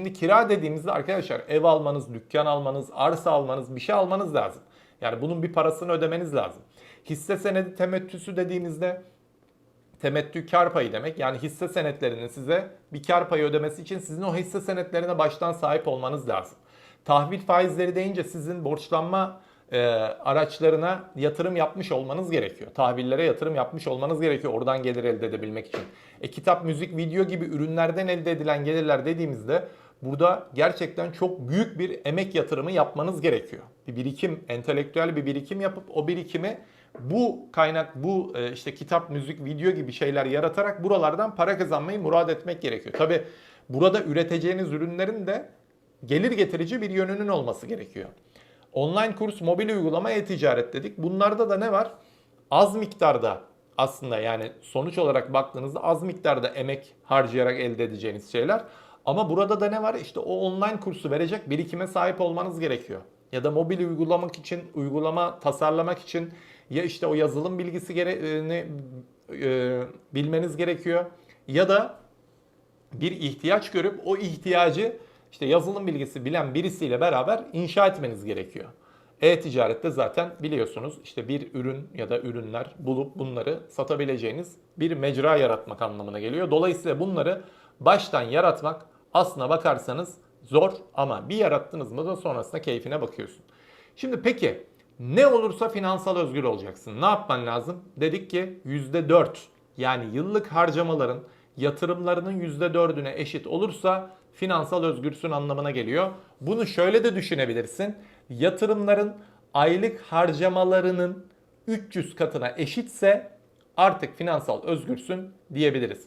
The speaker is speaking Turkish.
Şimdi kira dediğimizde arkadaşlar ev almanız, dükkan almanız, arsa almanız, bir şey almanız lazım. Yani bunun bir parasını ödemeniz lazım. Hisse senedi temettüsü dediğimizde temettü kar payı demek. Yani hisse senetlerinin size bir kar payı ödemesi için sizin o hisse senetlerine baştan sahip olmanız lazım. Tahvil faizleri deyince sizin borçlanma e, araçlarına yatırım yapmış olmanız gerekiyor. Tahvillere yatırım yapmış olmanız gerekiyor oradan gelir elde edebilmek için. E, kitap, müzik, video gibi ürünlerden elde edilen gelirler dediğimizde burada gerçekten çok büyük bir emek yatırımı yapmanız gerekiyor. Bir birikim, entelektüel bir birikim yapıp o birikimi bu kaynak, bu e, işte kitap, müzik, video gibi şeyler yaratarak buralardan para kazanmayı murad etmek gerekiyor. Tabi burada üreteceğiniz ürünlerin de gelir getirici bir yönünün olması gerekiyor. Online kurs, mobil uygulama, e-ticaret dedik. Bunlarda da ne var? Az miktarda aslında yani sonuç olarak baktığınızda az miktarda emek harcayarak elde edeceğiniz şeyler. Ama burada da ne var? İşte o online kursu verecek birikime sahip olmanız gerekiyor. Ya da mobil uygulamak için, uygulama tasarlamak için ya işte o yazılım bilgisi gereğini e, bilmeniz gerekiyor. Ya da bir ihtiyaç görüp o ihtiyacı işte yazılım bilgisi bilen birisiyle beraber inşa etmeniz gerekiyor. E-ticarette zaten biliyorsunuz işte bir ürün ya da ürünler bulup bunları satabileceğiniz bir mecra yaratmak anlamına geliyor. Dolayısıyla bunları baştan yaratmak aslına bakarsanız zor ama bir yarattınız mı da sonrasında keyfine bakıyorsun. Şimdi peki ne olursa finansal özgür olacaksın. Ne yapman lazım? Dedik ki %4 yani yıllık harcamaların yatırımlarının %4'üne eşit olursa finansal özgürsün anlamına geliyor. Bunu şöyle de düşünebilirsin. Yatırımların aylık harcamalarının 300 katına eşitse artık finansal özgürsün diyebiliriz.